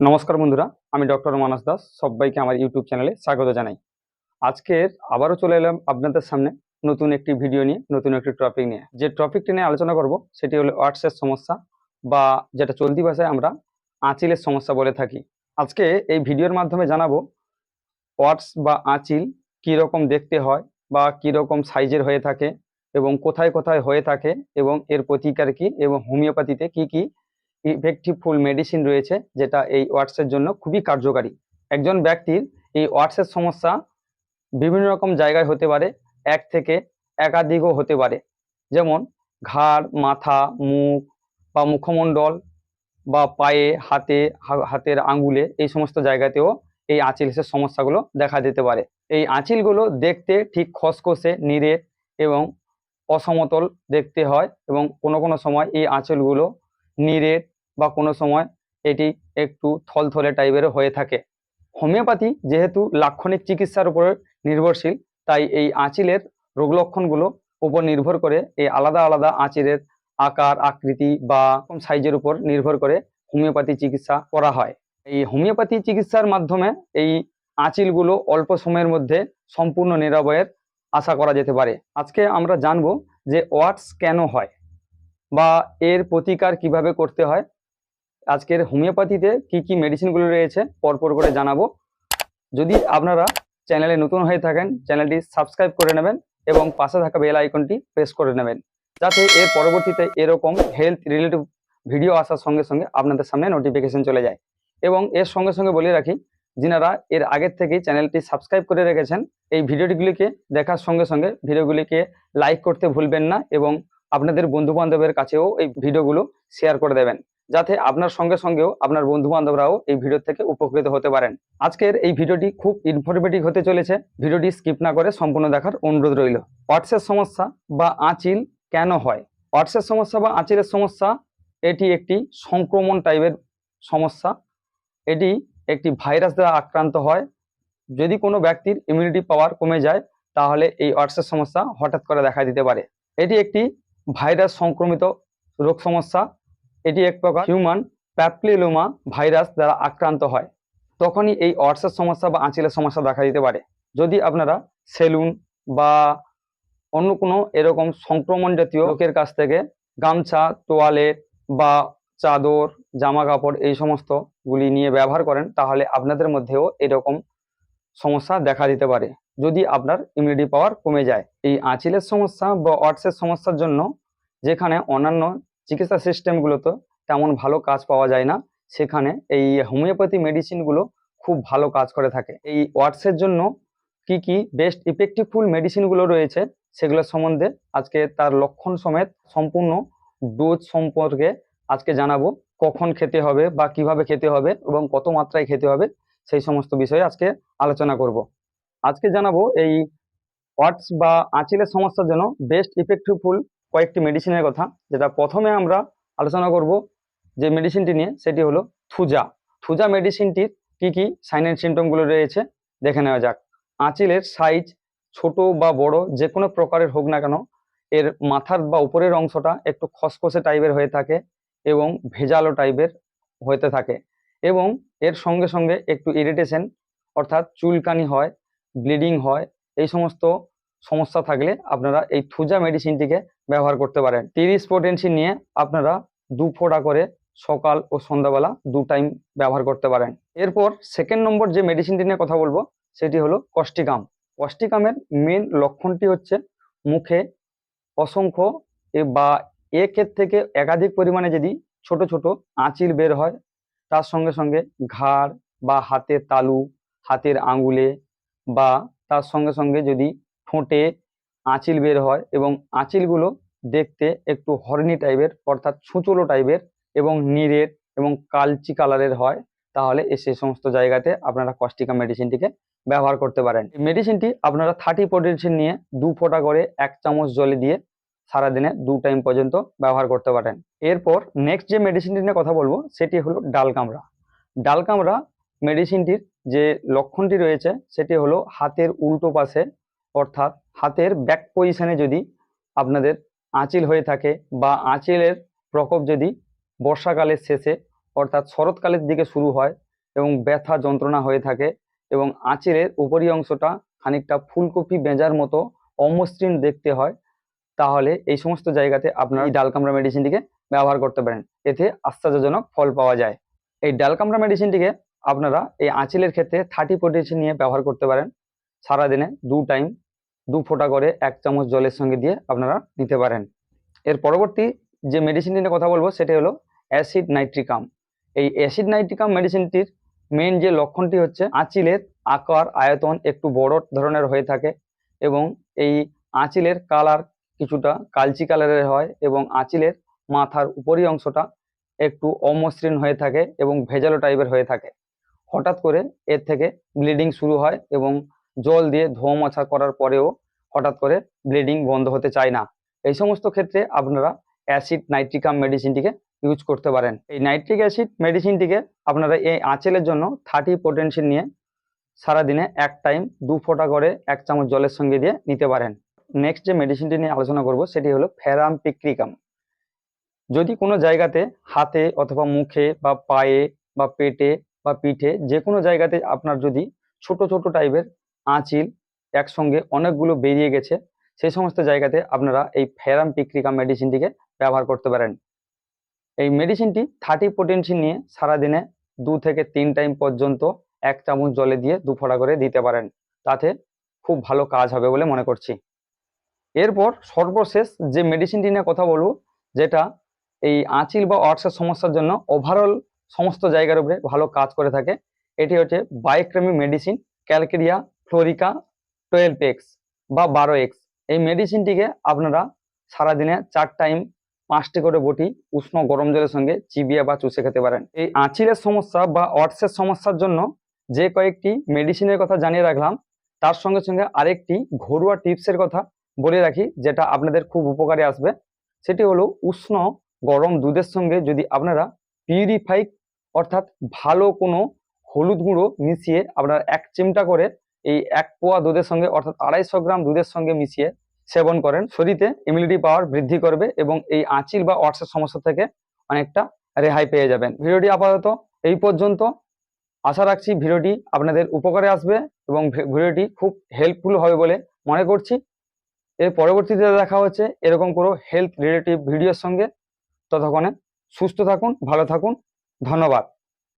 নমস্কার বন্ধুরা, আমি ডক্টর মানস দাস, সবাইকে আমার ইউটিউব চ্যানেলে স্বাগত জানাই। আজকের আবারও চলে এলাম আপনাদের সামনে নতুন একটি ভিডিও নিয়ে, নতুন একটি টপিক নিয়ে। যে টপিকটি নিয়ে আলোচনা করব, সেটি হলো ওয়াটসের সমস্যা বা যেটা চলতি ভাষায় আমরা আঁচিলের সমস্যা বলে থাকি। আজকে এই ভিডিওর মাধ্যমে জানাব ওয়াটস বা আঁচিল কী রকম দেখতে হয় বা রকম সাইজের হয়ে থাকে এবং কোথায় কোথায় হয়ে থাকে এবং এর প্রতিকার কি এবং হোমিওপ্যাথিতে কি কি ইফেক্টিভ ফুল মেডিসিন রয়েছে, যেটা এই ওয়াটসের জন্য খুবই কার্যকারী। একজন ব্যক্তির এই ওয়াটসের সমস্যা বিভিন্ন রকম জায়গায় হতে পারে, এক থেকে একাধিকও হতে পারে। যেমন ঘাড়, মাথা, মুখ বা মুখমণ্ডল বা পায়ে, হাতে হাতের আঙ্গুলে এই সমস্ত জায়গাতেও এই আঁচিলসের সমস্যাগুলো দেখা দিতে পারে। এই আঁচিলগুলো দেখতে ঠিক খসখসে নিরেট এবং অসমতল দেখতে হয় এবং কোনো কোনো সময় এই আঁচলগুলো নিরেট বা কোনো সময় এটি একটু থলথলে টাইপেরও হয়ে থাকে। হোমিওপ্যাথি যেহেতু লাক্ষণিক চিকিৎসার উপরে নির্ভরশীল, তাই এই আঁচিলের রোগ লক্ষণগুলো উপর নির্ভর করে এই আলাদা আলাদা আঁচিলের আকার, আকৃতি বা সাইজের উপর নির্ভর করে হোমিওপ্যাথি চিকিৎসা করা হয়। এই হোমিওপ্যাথি চিকিৎসার মাধ্যমে এই আঁচিলগুলো অল্প সময়ের মধ্যে সম্পূর্ণ নিরাময়ের আশা করা যেতে পারে। আজকে আমরা জানব যে ওয়াটস কেন হয় বা এর প্রতিকার কীভাবে করতে হয় আজকের হোমিওপ্যাথিতে কি কি মেডিসিনগুলো রয়েছে, পরপর করে জানাব। যদি আপনারা চ্যানেলে নতুন হয়ে থাকেন, চ্যানেলটি সাবস্ক্রাইব করে নেবেন এবং পাশে থাকা বেল আইকনটি প্রেস করে নেবেন। যাতে এর পরবর্তীতে এরকম হেলথ রিলেটিভ ভিডিও আসার সঙ্গে সঙ্গে আপনাদের সামনে নোটিফিকেশন চলে যায়। এবং এর সঙ্গে সঙ্গে বলে রাখি, যিনারা এর আগের থেকেই চ্যানেলটি সাবস্ক্রাইব করে রেখেছেন, এই ভিডিওটিগুলিকে দেখার সঙ্গে সঙ্গে ভিডিওগুলিকে লাইক করতে ভুলবেন না এবং আপনাদের বন্ধু বান্ধবের কাছেও এই ভিডিওগুলো শেয়ার করে দেবেন। যাতে আপনার সঙ্গে সঙ্গেও আপনার বন্ধু বান্ধবরাও এই ভিডিও থেকে উপকৃত হতে পারেন। আজকের এই ভিডিওটি খুব ইনফরমেটিভ হতে চলেছে। ভিডিওটি স্কিপ না করে সম্পূর্ণ দেখার অনুরোধ রইল। ওয়াটসের সমস্যা বা আঁচিল কেন হয়? ওয়াটসের সমস্যা বা আঁচিলের সমস্যা, এটি একটি সংক্রমণ টাইপের সমস্যা। এটি একটি ভাইরাস দ্বারা আক্রান্ত হয়। যদি কোনো ব্যক্তির ইমিউনিটি পাওয়ার কমে যায়, তাহলে এই ওয়াটসের সমস্যা হঠাৎ করে দেখা দিতে পারে। এটি একটি ভাইরাস সংক্রমিত রোগ সমস্যা। এটি এক প্রকার হিউম্যান প্যাপলিলোমা ভাইরাস দ্বারা আক্রান্ত হয়। তখনই এই অর্সের সমস্যা বা আঁচিলের সমস্যা দেখা দিতে পারে। যদি আপনারা সেলুন বা অন্য কোনো এরকম সংক্রমণ জাতীয় লোকের কাছ থেকে গামছা তোয়ালেট বা চাদর জামা কাপড় এই সমস্তগুলি নিয়ে ব্যবহার করেন, তাহলে আপনাদের মধ্যেও এরকম সমস্যা দেখা দিতে পারে। যদি আপনার ইমিউনিটি পাওয়ার কমে যায়। এই আঁচিলের সমস্যা বা অর্সের সমস্যার জন্য যেখানে অন্যান্য চিকিৎসা সিস্টেমগুলোতে তেমন ভালো কাজ পাওয়া যায় না। সেখানে এই হোমিওপ্যাথি মেডিসিনগুলো খুব ভালো কাজ করে থাকে। এই ওয়াটসের জন্য কি কি বেস্ট ইফেক্টিভফুল মেডিসিনগুলো রয়েছে সেগুলো সম্বন্ধে আজকে তার লক্ষণ সমেত সম্পূর্ণ ডোজ সম্পর্কে আজকে জানাব। কখন খেতে হবে বা কীভাবে খেতে হবে এবং কত মাত্রায় খেতে হবে সেই সমস্ত বিষয়ে আজকে আলোচনা করব। আজকে জানাব এই ওয়াটস বা আঁচিলের সমস্যার জন্য বেস্ট ইফেক্টিভফুল কয়েকটি মেডিসিনের কথা, যেটা প্রথমে আমরা আলোচনা করব যে মেডিসিনটি নিয়ে, সেটি হলো থুজা। থুজা মেডিসিনটির কি কি সাইন অ্যান্ড সিমটমগুলো রয়েছে, দেখে নেওয়া যাক। আঁচিলের সাইজ ছোট বা বড়, যে কোনো প্রকারের হোক না কেন, এর মাথার বা উপরের অংশটা একটু খসখসে টাইপের হয়ে থাকে এবং ভেজালো টাইপের হতে থাকে এবং এর সঙ্গে সঙ্গে একটু ইরিটেশন অর্থাৎ চুলকানি হয় ব্লিডিং হয়, এই সমস্ত সমস্যা থাকলে আপনারা এই থুজা মেডিসিনটিকে ব্যবহার করতে পারেন। তিরিশ পোটেন্সি নিয়ে আপনারা দু ফোঁটা করে সকাল ও সন্ধ্যাবেলা দু টাইম ব্যবহার করতে পারেন। এরপর সেকেন্ড নম্বর যে মেডিসিনটি নিয়ে কথা বলব, সেটি হলো কস্টিকাম কস্টিকামের মেন লক্ষণটি হচ্ছে মুখে অসংখ্য বা একের থেকে একাধিক পরিমাণে যদি ছোট ছোট আঁচিল বের হয়, তার সঙ্গে সঙ্গে ঘাড় বা হাতের তালু, হাতের আঙ্গুলে বা তার সঙ্গে সঙ্গে যদি ঠোঁটে আঁচিল বের হয় এবং আঁচিলগুলো দেখতে একটু হর্নি টাইপের অর্থাৎ ছুঁচলো টাইপের এবং নীরের এবং কালচি কালারের হয়, তাহলে সেই সমস্ত জায়গাতে আপনারা কস্টিকা মেডিসিনটিকে ব্যবহার করতে পারেন। মেডিসিনটি আপনারা থার্টি পোটেনশন নিয়ে দু ফোঁটা করে এক চামচ জলে দিয়ে সারাদিনে দু টাইম পর্যন্ত ব্যবহার করতে পারেন। এরপর নেক্সট যে মেডিসিনটি নিয়ে কথা বলব, সেটি হলো ডাল কামড়া ডাল কামড়া মেডিসিনটির যে লক্ষণটি রয়েছে, সেটি হলো হাতের উল্টো পাশে অর্থাৎ হাতের ব্যাক পজিশনে যদি আপনাদের আঁচিল হয়ে থাকে বা আঁচিলের প্রকোপ যদি বর্ষাকালের শেষে অর্থাৎ শরৎকালের দিকে শুরু হয় এবং ব্যথা যন্ত্রণা হয়ে থাকে এবং আঁচিলের উপরি অংশটা খানিকটা ফুলকপি বেজার মতো অমসৃণ দেখতে হয়, তাহলে এই সমস্ত জায়গাতে আপনারা এই ডালকামড়া মেডিসিনটিকে ব্যবহার করতে পারেন। এতে আশ্চর্যজনক ফল পাওয়া যায়। এই ডালকামড়া মেডিসিনটিকে আপনারা এই আঁচিলের ক্ষেত্রে থার্টি পটেন্সি নিয়ে ব্যবহার করতে পারেন। সারাদিনে দু টাইম দু ফোঁটা করে এক চামচ জলের সঙ্গে দিয়ে আপনারা নিতে পারেন। এর পরবর্তী যে মেডিসিনটি নিয়ে কথা বলব, সেটি হলো অ্যাসিড নাইট্রিকাম এই অ্যাসিড নাইট্রিকাম মেডিসিনটির মেন যে লক্ষণটি হচ্ছে, আঁচিলের আকার, আয়তন একটু বড় ধরনের হয়ে থাকে এবং এই আঁচিলের কালার কিছুটা কালচি কালারের হয় এবং আঁচিলের মাথার উপরি অংশটা একটু অমসৃণ হয়ে থাকে এবং ভেজালো টাইপের হয়ে থাকে। হঠাৎ করে এর থেকে ব্লিডিং শুরু হয় এবং জল দিয়ে ধোয়া মোছা করার পরেও হঠাৎ করে ব্লিডিং বন্ধ হতে চায় না। এই সমস্ত ক্ষেত্রে আপনারা অ্যাসিড নাইট্রিকাম মেডিসিনটিকে ইউজ করতে পারেন। এই নাইট্রিক অ্যাসিড মেডিসিনটিকে আপনারা এই আঁচেলের জন্য থার্টি পোটেনশিয়াল নিয়ে সারাদিনে এক টাইম দু ফোঁটা করে এক চামচ জলের সঙ্গে দিয়ে নিতে পারেন। নেক্সট যে মেডিসিনটি নিয়ে আলোচনা করব সেটি হলো ফেরাম পিক্রিকাম যদি কোনো জায়গাতে হাতে অথবা মুখে বা পায়ে বা পেটে বা পিঠে যে কোনো জায়গাতে আপনার যদি ছোট ছোট টাইপের আঁচিল একসঙ্গে অনেকগুলো বেরিয়ে গেছে। সেই সমস্ত জায়গাতে আপনারা এই ফেরাম পিক্রিকা মেডিসিনটিকে ব্যবহার করতে পারেন। এই মেডিসিনটি থার্টি পোটেন্সি নিয়ে সারাদিনে দু থেকে তিন টাইম পর্যন্ত এক চামচ জলে দিয়ে দু ফোঁটা করে দিতে পারেন। তাতে খুব ভালো কাজ হবে বলে মনে করছি। এরপর সর্বশেষ যে মেডিসিনটি নিয়ে কথা বলব, যেটা এই আঁচিল বা অর্সের সমস্যার জন্য ওভারঅল সমস্ত জায়গার উপরে ভালো কাজ করে থাকে, এটি হচ্ছে বায়োক্রেমি medicine calcarea fluorica twelve X বা বারো এক্স এই মেডিসিনটিকে আপনারা সারাদিনে চার টাইম পাঁচটি করে বটি উষ্ণ গরম জলের সঙ্গে চিবিয়ে বা চুষে খেতে পারেন। এই আঁচিলের সমস্যা বা অর্সের সমস্যার জন্য যে কয়েকটি মেডিসিনের কথা জানিয়ে রাখলাম, তার সঙ্গে সঙ্গে আরেকটি ঘরোয়া টিপসের কথা বলে রাখি, যেটা আপনাদের খুব উপকারে আসবে। সেটি হলো উষ্ণ গরম দুধের সঙ্গে যদি আপনারা পিউরিফাই অর্থাৎ ভালো কোনো হলুদ গুঁড়ো মিশিয়ে আপনারা এক চিমটা করে এই এক পোয়া দুধের সঙ্গে, অর্থাৎ আড়াইশো গ্রাম দুধের সঙ্গে মিশিয়ে সেবন করেন। শরীরে ইমিউনিটি পাওয়ার বৃদ্ধি করবে এবং এই আঁচিল বা অর্সের সমস্যা থেকে অনেকটা রেহাই পেয়ে যাবেন। ভিডিওটি আপাতত এই পর্যন্ত। আশা রাখছি ভিডিওটি আপনাদের উপকারে আসবে এবং ভিডিওটি খুব হেল্পফুল হবে বলে মনে করছি। এর পরবর্তীতে দেখা হচ্ছে এরকম কোনো হেলথ রিলেটিভ ভিডিওর সঙ্গে। ততক্ষণে সুস্থ থাকুন, ভালো থাকুন। ধন্যবাদ।